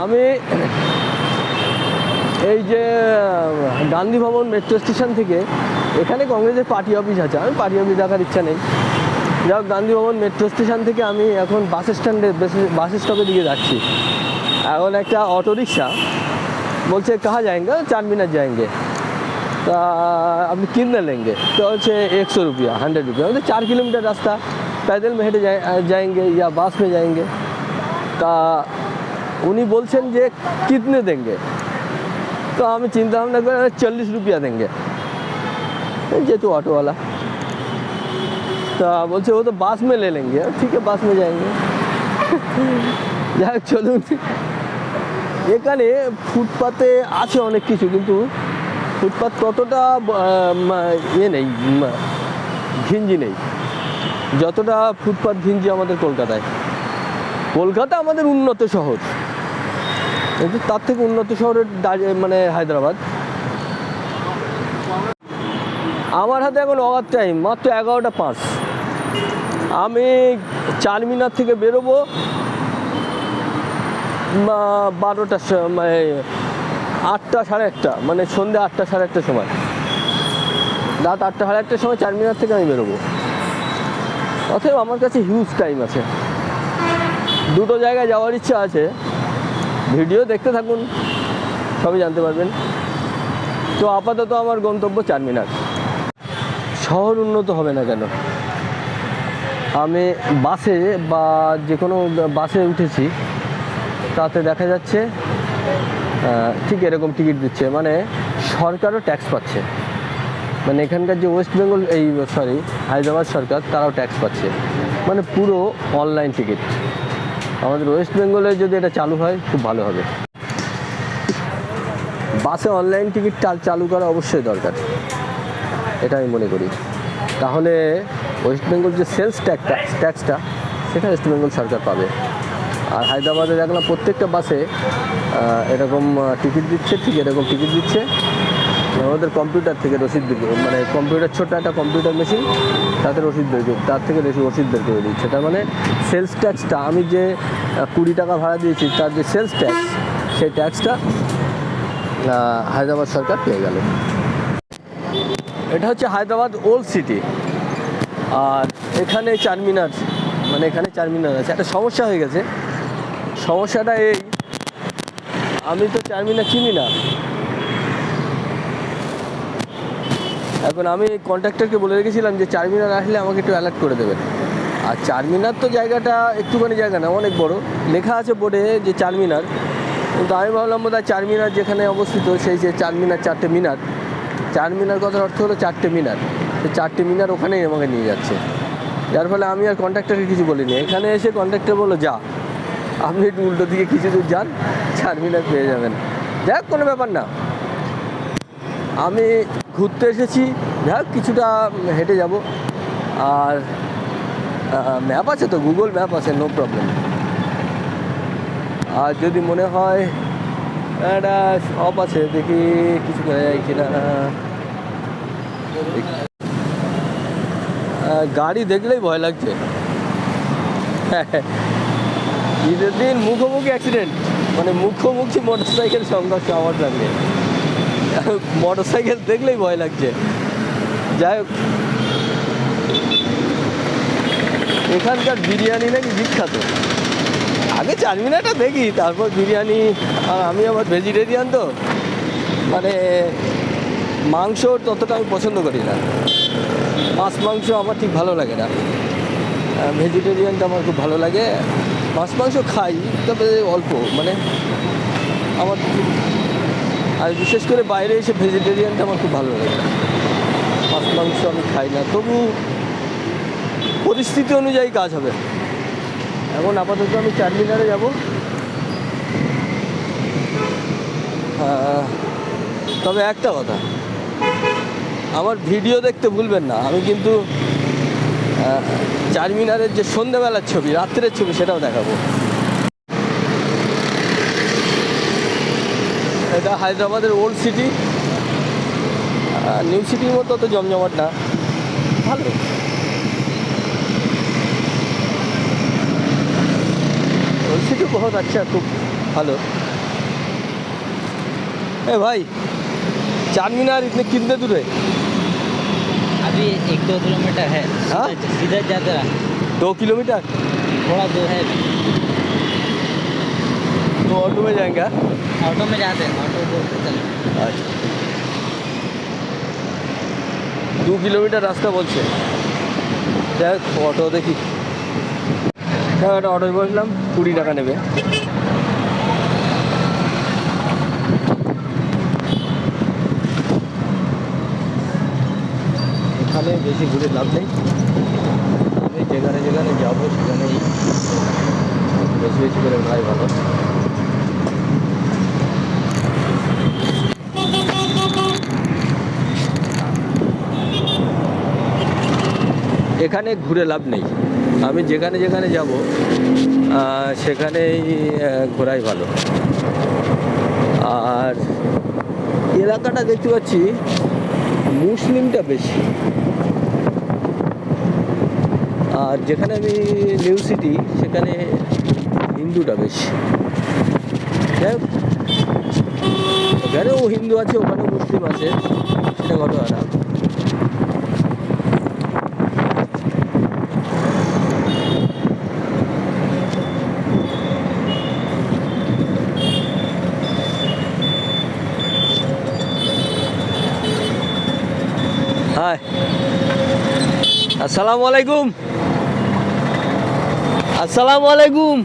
আমি এই যে গান্ধী ভবন মেট্রো স্টেশন থেকে এখানে কংগ্রেসের পার্টি অফিস আছে। আমি পার্টি অফিস দেখার ইচ্ছা নেই। যাই হোক, গান্ধী ভবন মেট্রো স্টেশন থেকে আমি এখন বাস স্ট্যান্ডে বাস স্টপের দিকে যাচ্ছি। এখন একটা অটোরিকশা বলছে, কাহা যায়ঙ্গে? চারমিনার যায়গে তা, আপনি কিনতে লেনগে তো হচ্ছে একশো রুপিয়া হান্ড্রেড রুপিয়া। বলছে চার কিলোমিটার রাস্তা। প্যাদেল में যায় যায়গে ইয়া या बस में উনি বলছেন যে, কিতনে দেঙ্গে? তো আমি চিন্তা ভাবনা করে চল্লিশ রুপিয়া দেঙ্গে। যেহেতু অটোওয়ালা। তা বলছে, ও তো বাস মে লে লেঙ্গে। ঠিক বাস মে যায়গে যাই হোক, চলুন। এখানে ফুটপাতে আছে অনেক কিছু, কিন্তু ফুটপাত ততটা ইয়ে নেই ঘিঞ্জি নেই। যতটা ফুটপাত ঘিঞ্জি আমাদের কলকাতায়। কলকাতা আমাদের উন্নত শহর। কিন্তু তার থেকে উন্নত শহরের মানে হায়দ্রাবাদ। আমার হাতে এখন অগার টাইম মাত্র এগারোটা পাঁচ। আমি চারমিনার থেকে বেরোবো বা- বারোটার মানে আটটা সাড়ে আটটা মানে সন্ধ্যে আটটা সাড়ে আটটার সময়। রাত আটটা সাড়ে আটটার সময় চারমিনার থেকে আমি বেরোবো। অতএব আমার কাছে হিউজ টাইম আছে। দুটো জায়গায় যাওয়ার ইচ্ছা আছে। ভিডিও দেখতে থাকুন, সবই জানতে পারবেন। তো আপাতত আমার গন্তব্য চারমিনার। শহর উন্নত হবে না কেন? আমি বাসে বা যে কোনো বাসে উঠেছি, তাতে দেখা যাচ্ছে ঠিক এরকম টিকিট দিচ্ছে। মানে সরকারও ট্যাক্স পাচ্ছে। মানে এখানকার যে ওয়েস্ট বেঙ্গল, এই, সরি, হায়দ্রাবাদ সরকার, তারাও ট্যাক্স পাচ্ছে। মানে পুরো অনলাইন টিকিট। আমাদের ওয়েস্ট বেঙ্গলে যদি এটা চালু হয়, খুব ভালো হবে। বাসে অনলাইন টিকিট চাল- করা অবশ্যই দরকার। এটা আমি মনে করি। তাহলে ওয়েস্ট বেঙ্গল যে সেলস ট্যাক্সটা ট্যাক্সটা, সেটা ওয়েস্ট বেঙ্গল সরকার পাবে। আর হায়দ্রাবাদে দেখলাম প্রত্যেকটা বাসে এরকম টিকিট দিচ্ছে, ঠিক এরকম টিকিট দিচ্ছে। আমাদের কম্পিউটার থেকে রসিদ মানে কম্পিউটার ছোট একটা কম্পিউটার মেশিন তাতে রসিদ বের তার থেকে বেশি রসিদ বের করে দিচ্ছে। তার মানে সেলস ট্যাক্সটা আমি যে কুড়ি টাকা ভাড়া দিয়েছি, তার যে সেলস ট্যাক্স সেই ট্যাক্সটা হায়দ্রাবাদ সরকার পেয়ে গেল। এটা হচ্ছে হায়দ্রাবাদ ওল্ড সিটি আর এখানে চারমিনার মানে এখানে চারমিনার আছে। একটা সমস্যা হয়ে গেছে। সমস্যাটা এই, আমি তো চারমিনার চিনি না। এখন আমি কন্ট্রাক্টরকে বলে রেখেছিলাম যে চারমিনার আসলে আমাকে একটু অ্যালার্ট করে দেবেন। আর চারমিনার তো জায়গাটা একটুখানি জায়গা না, অনেক বড়। লেখা আছে বোর্ডে যে চারমিনার কিন্তু আমি ভাবলাম বোধ চারমিনার যেখানে অবস্থিত সেই যে চারমিনার চারটে মিনার চারমিনার কথার অর্থ হলো চারটে মিনার। তো চারটে মিনার ওখানেই আমাকে নিয়ে যাচ্ছে। যার ফলে আমি আর কন্ট্রাক্টরকে কিছু বলিনি। এখানে এসে কন্ট্রাক্টর বলল, যা, আপনি একটু উল্টো দিকে কিছু দূর যান চারমিনার পেয়ে যাবেন। যাক, কোনো ব্যাপার না। আমি ঘুরতে এসেছি। যাক, কিছুটা হেঁটে যাব। আর ম্যাপ আছে তো গুগল ম্যাপ আছে নো প্রবলেম আর যদি মনে হয়, একটা শপ আছে, দেখি কিছু করা যায় কিনা। গাড়ি দেখলেই ভয় লাগছে। ঈদের দিন মুখোমুখি অ্যাক্সিডেন্ট মানে মুখোমুখি মোটর সাইকেল সংঘর্ষ আমার সঙ্গে। মোটর সাইকেল দেখলেই ভয় লাগছে। যাই হোক। এখানকার বিরিয়ানি নাকি বিখ্যাত? আগে চারমিনাটা দেখি, তারপর বিরিয়ানি, আর আমি আবার ভেজিটেরিয়ান তো। মানে মাংস ততটা আমি পছন্দ করি না। মাছ মাংস আমার ঠিক ভালো লাগে না। ভেজিটেরিয়ানটা আমার খুব ভালো লাগে। মাছ মাংস খাই, তবে অল্প। মানে আমার আর বিশেষ করে বাইরে এসে ভেজিটেরিয়ানটা আমার খুব ভালো লাগে। মাছ, মাংস আমি খাই না। তবু পরিস্থিতি অনুযায়ী কাজ হবে। এখন আপাতত আমি চারমিনারে যাব। তবে একটা কথা, আমার ভিডিও দেখতে ভুলবেন না। আমি কিন্তু চারমিনারের যে সন্ধ্যেবেলার ছবি, রাত্রের ছবি, সেটাও দেখাবো। এটা হায়দ্রাবাদের ওল্ড সিটি নিউ সিটির মতো তো জমজমাট না ভালো ओल्ड सिटी बहुत अच्छा खूब हेलो ए भाई चार मीनार इतने कितने दूर है अभी एक दो किलोमीटर है हाँ? सीधा- सीधा जाते रहा दो किलोमीटर थोड़ा दूर है तो ऑटो में जाएंगे हाँ? ऑटो में जाते हैं ऑटो बोलते चले আচ্ছা দু কিলোমিটার রাস্তা বলছে দেখ অটো দেখি হ্যাঁ একটা অটোয় বসলাম কুড়ি টাকা নেবে এখানে বেশি ঘুরে লাভ নেই আমি যেখানে যেখানে যাবো সেখানেই বেশি বেশি করে ভাই ভালো এখানে ঘুরে লাভ নেই। আমি যেখানে যেখানে যাব সেখানেই ঘোরাই ভালো। আর এলাকাটা দেখতে পাচ্ছি মুসলিমটা বেশি। আর যেখানে আমি নিউ সিটি সেখানে হিন্দুটা বেশি। যাই হোক, এখানেও হিন্দু আছে ওখানেও মুসলিম আছে। সেটা ঘটনা আসসালামু আলাইকুম। আসসালামু আলাইকুম।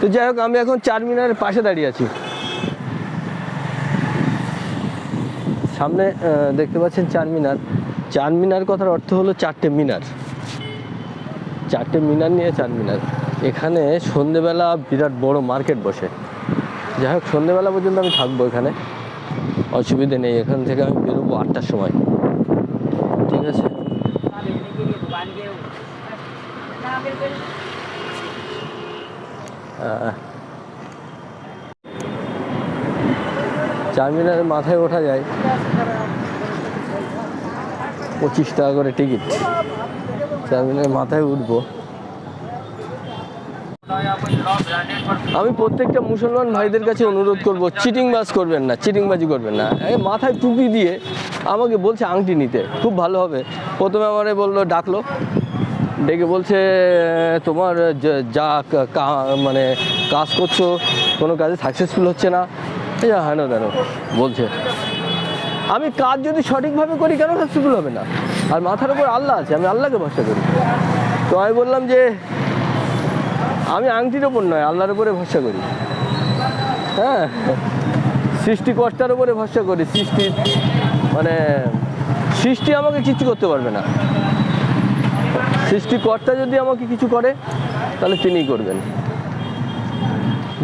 তো যাই হোক, আমি এখন চার মিনারের পাশে দাঁড়িয়ে আছি। সামনে দেখতে পাচ্ছেন চার মিনার চার মিনার কথার অর্থ হলো চারটে মিনার। চারটে মিনার নিয়ে চার মিনার এখানে সন্ধেবেলা বিরাট বড় মার্কেট বসে। যাই হোক, সন্ধেবেলা পর্যন্ত আমি থাকব এখানে। অসুবিধে নেই, এখান থেকে আমি বেরোবো আটটার সময় ঠিক আছে আহ, চার মাথায় ওঠা যায়। পঁচিশ টাকা করে টিকিট। চার মিনারের মাথায় উঠবো। আমি প্রত্যেকটা মুসলমান ভাইদের কাছে অনুরোধ করব চিটিং বাজ করবেন না চিটিংবাজি করবেন না। এই মাথায় টুপি দিয়ে আমাকে বলছে আংটি নিতে। খুব ভালো হবে। প্রথমে আমারে বলল ডাকলো। ডেকে বলছে তোমার যে- মানে কাজ করছ, কোনো কাজে সাকসেসফুল হচ্ছে না। এই হেন তেন বলছে, আমি কাজ যদি সঠিকভাবে করি, কেন সাকসেসফুল হবে না? আর মাথার উপর আল্লাহ আছে, আমি আল্লাহকে ভরসা করি। তো আমি বললাম যে, আমি আংটির ওপর নয়, আল্লাহর উপরে ভরসা করি। হ্যাঁ সৃষ্টিকর্তার উপরে ভরসা করি। সৃষ্টি মানে সৃষ্টি আমাকে কিছু করতে পারবে না। সৃষ্টিকর্তা যদি আমাকে কিছু করে, তাহলে তিনিই করবেন।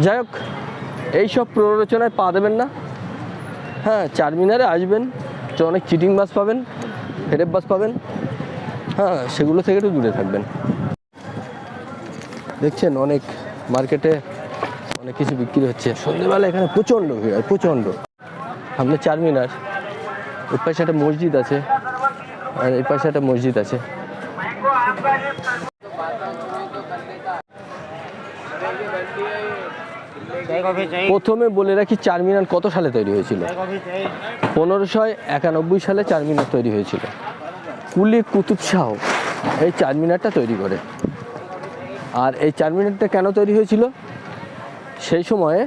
যাই হোক এইসব প্ররোচনায় পা দেবেন না। হ্যাঁ চারমিনারে আসবেন, তো অনেক চিটিং বাস পাবেন ফেরেপ বাস পাবেন। হ্যাঁ সেগুলো থেকে একটু দূরে থাকবেন। দেখছেন, অনেক মার্কেটে অনেক কিছু বিক্রি হচ্ছে। সন্ধ্যেবেলা এখানে প্রচণ্ড ভিড় হয় প্রচণ্ড। সামনে চারমিনার ওই পাশে একটা মসজিদ আছে। আর এই পাশে একটা মসজিদ আছে। প্রথমে বলে রাখি চারমিনার কত সালে তৈরি হয়েছিল? পনেরোশো একানব্বই সালে চারমিনার তৈরি হয়েছিল। কুলি কুতুব শাহ এই চারমিনারটা তৈরি করে। আর এই চারমিনারটা কেন তৈরি হয়েছিল? সেই সময়ে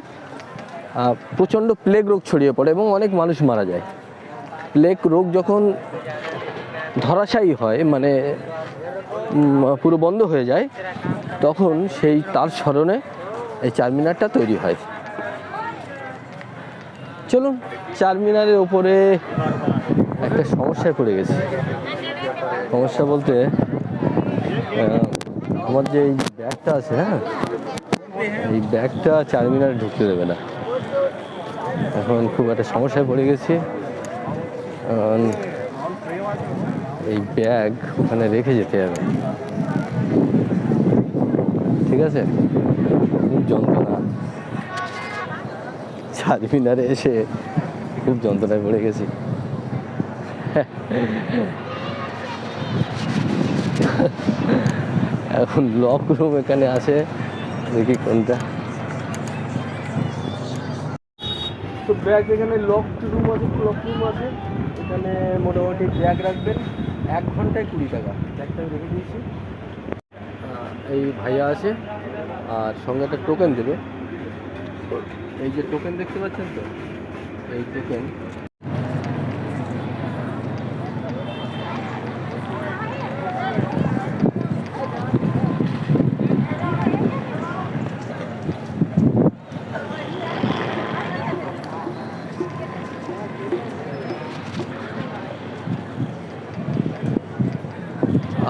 প্রচণ্ড প্লেগ রোগ ছড়িয়ে পড়ে এবং অনেক মানুষ মারা যায়। প্লেগ রোগ যখন ধরাশায়ী হয় মানে পুরো বন্ধ হয়ে যায়, তখন সেই তার স্মরণে এই চারমিনারটা তৈরি হয়। চলুন, চারমিনারের ওপরে একটা সমস্যায় পড়ে গেছি। সমস্যা বলতে আমার যে এই ব্যাগটা আছে হ্যাঁ? এই ব্যাগটা চারমিনারে ঢুকতে দেবে না। এখন খুব একটা সমস্যায় পড়ে গেছি। এই ব্যাগ ওখানে রেখে যেতে হবে। ঠিক আছে? খুব যন্ত্রণা। চারমিনারে এসে খুব যন্ত্রণায় পড়ে গেছি। এখন লক রুম এখানে আছে। দেখি কোনটা। তো ব্যাগ এখানে লক রুম আছে লক রুম আছে। এখানে মোটামুটি ব্যাগ রাখবেন। এক ঘন্টায় কুড়ি টাকা। একটা আমি রেখে দিয়েছি এই ভাইয়া আছে, আর সঙ্গে একটা টোকেন দেবে। এই যে টোকেন দেখতে পাচ্ছেন তো? এই টোকেন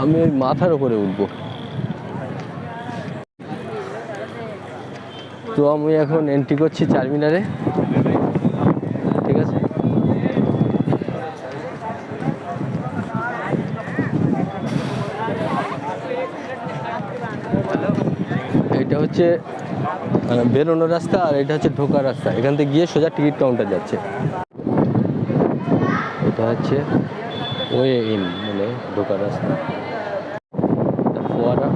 আমি ওই মাথার উপরে উঠবো। তো আমি এখন এন্ট্রি করছি চারমিনারে ঠিক আছে? এটা হচ্ছে আহ, বেরোনোর রাস্তা আর এটা হচ্ছে ঢোকার রাস্তা। এখান থেকে গিয়ে সোজা টিকিট কাউন্টার যাচ্ছে। এটা হচ্ছে ওয়ে ইন মানে ঢোকার রাস্তা। এটা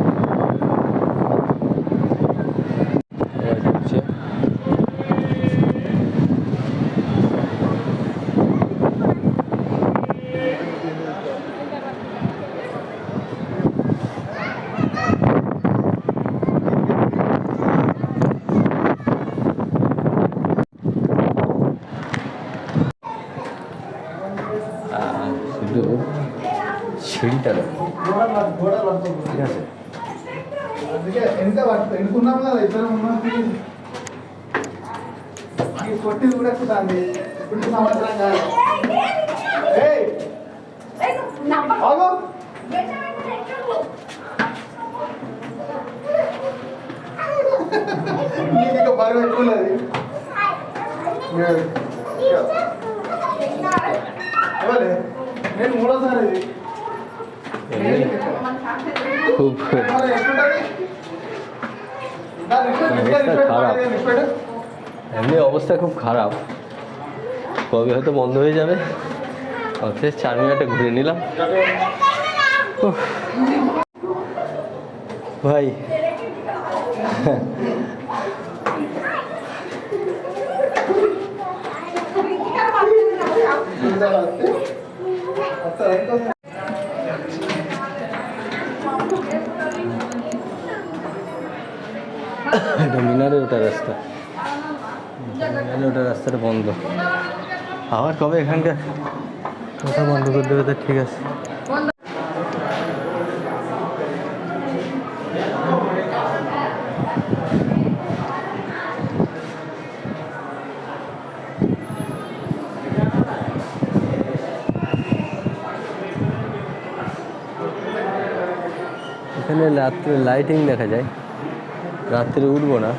ఎంత ఎడుకున్నాం కదా ఇద్దరం ఉన్నాం కొట్టి కూడా ఎక్కుతాండి ఇప్పుడు సంవత్సరం కాదు. నీకు ఇక బరువు ఎక్కువలేదు నేను మూడోసారి ఇది. অবস্থা খারাপ এমনি অবস্থা খুব খারাপ। কবে হয়তো বন্ধ হয়ে যাবে। অথচ মিনিটে ঘুরে নিলাম। ভাই। আচ্ছা এটা মিনারে ওটা রাস্তা। মিনারে ওটা রাস্তাটা বন্ধ। আবার কবে এখানকার? কথা বন্ধ করে দেবে তো ঠিক আছে। এখানে রাত্রে লাইটিং দেখা যায়। রাত্রে উঠবো না।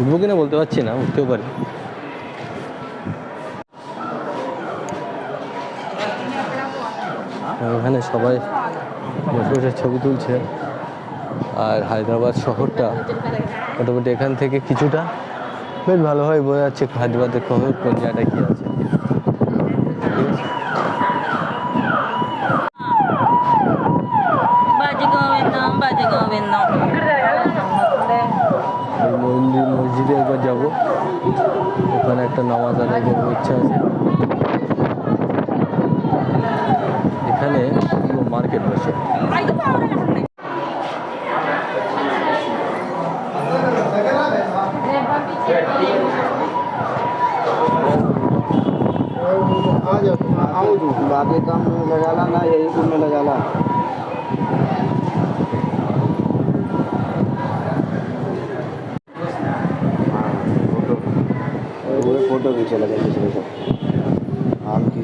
উঠবো কিনা বলতে পারছি না, উঠতেও পারি। ওখানে সবাই বসে বসে ছবি তুলছে। আর হায়দ্রাবাদ শহরটা মোটামুটি এখান থেকে কিছুটা। বেশ ভালোভাবে বোঝা যাচ্ছে হায়দ্রাবাদের শহর কোন জায়গাটা কী আছে। একটা নামাজ আদায় করব ইচ্ছা আছে? फोटो खींचे लगे दूसरे से आम की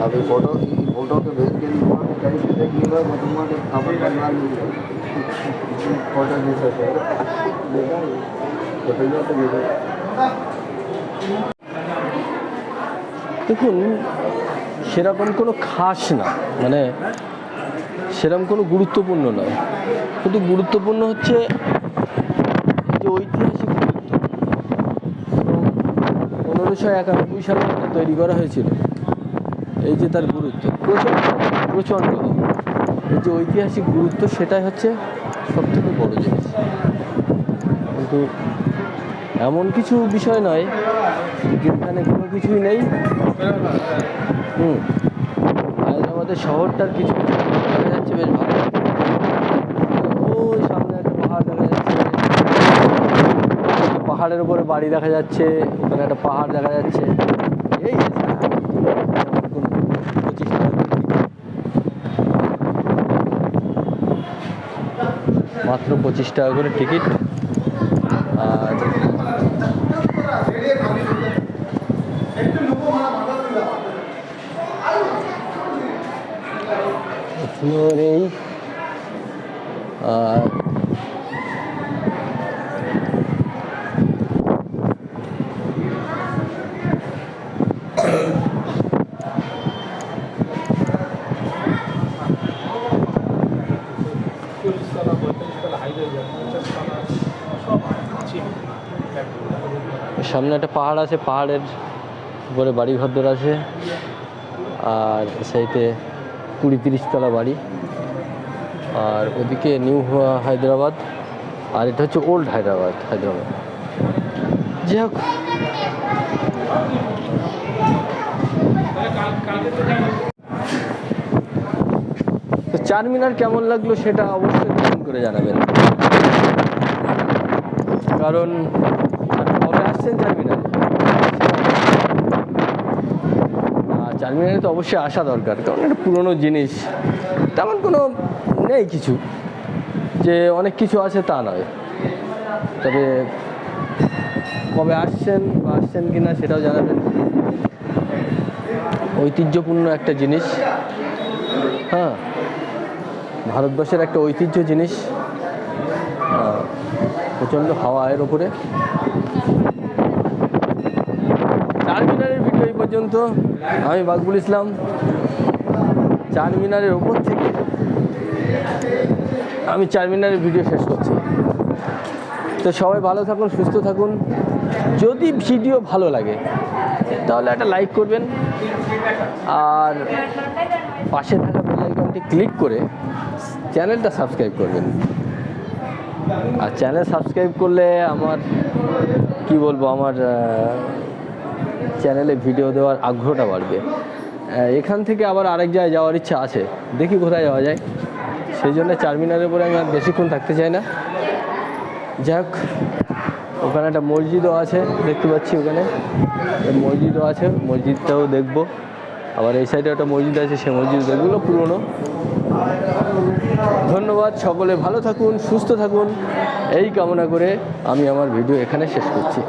अभी फोटो फोटो के भेज के नहीं वहाँ पे कहीं से देख लीजिए मैं तुम्हारे अपन बनवा लूँगा फोटो नहीं सकते देखा फोटो तो देखा দেখুন সেরকম কোনো খাস না মানে সেরকম কোনো গুরুত্বপূর্ণ নয় কিন্তু গুরুত্বপূর্ণ হচ্ছে পনেরোশো একানব্বই সালে তৈরি করা হয়েছিল। এই যে তার গুরুত্ব, প্রচণ্ড প্রচণ্ড। এই যে ঐতিহাসিক গুরুত্ব, সেটাই হচ্ছে সব থেকে বড় জিনিস। কিন্তু এমন কিছু বিষয় নয়, যেখানে কোনো কিছুই নেই। হুম হায়দ্রাবাদের শহরটার কিছু দেখা যাচ্ছে, বেশ ভালো ওই সামনে একটা পাহাড় দেখা যাচ্ছে পাহাড়ের উপরে বাড়ি দেখা যাচ্ছে, ওখানে একটা পাহাড় দেখা যাচ্ছে এই। মাত্র পঁচিশ টাকা করে টিকিট আর এই আর সামনে একটা পাহাড় আছে, পাহাড়ের উপরে বাড়ি ঘরদর আছে, আর সেইতে কুড়ি তিরিশ তলা বাড়ি। আর ওদিকে নিউ হায়দ্রাবাদ, আর এটা হচ্ছে ওল্ড হায়দ্রাবাদ হায়দ্রাবাদ। যাই হোক। তো চার মিনার কেমন লাগল সেটা অবশ্যই কমেন্ট করে জানাবেন। কারণ কবে আসছেন চার আর চারমিনারে তো অবশ্যই আসা দরকার, কারণ এটা পুরনো জিনিস। তেমন কোনো নেই কিছু। যে অনেক কিছু আছে তা নয়। তবে কবে আসছেন বা আসছেন কি না সেটাও জানাবেন। ঐতিহ্যপূর্ণ একটা জিনিস। হ্যাঁ ভারতবর্ষের একটা ঐতিহ্য জিনিস। প্রচণ্ড হাওয়া এর ওপরে চার মিনারের ভিডিও এই পর্যন্ত। আমি বাকবুল ইসলাম চার মিনারের ওপর থেকে আমি চার মিনারের ভিডিও শেষ করছি। তো সবাই ভালো থাকুন, সুস্থ থাকুন। যদি ভিডিও ভালো লাগে, তাহলে একটা লাইক করবেন। আর পাশে থাকা বেল আইকনটি ক্লিক করে চ্যানেলটা সাবস্ক্রাইব করবেন। আর চ্যানেল সাবস্ক্রাইব করলে আমার, কি বলব, আমার চ্যানেলে ভিডিও দেওয়ার আগ্রহটা বাড়বে। এখান থেকে আবার আরেক জায়গায় যাওয়ার ইচ্ছা আছে। দেখি কোথায় যাওয়া যায়। সেই জন্য চারমিনারের উপরে আমি আর বেশিক্ষণ থাকতে চাই না। যাই হোক, ওখানে একটা মসজিদও আছে, দেখতে পাচ্ছি ওখানে। মসজিদও আছে, মসজিদটাও দেখব। আবার এই সাইডে একটা মসজিদ আছে সে মসজিদ এগুলো পুরনো। ধন্যবাদ সকলে, ভালো থাকুন, সুস্থ থাকুন। এই কামনা করে আমি আমার ভিডিও এখানে শেষ করছি।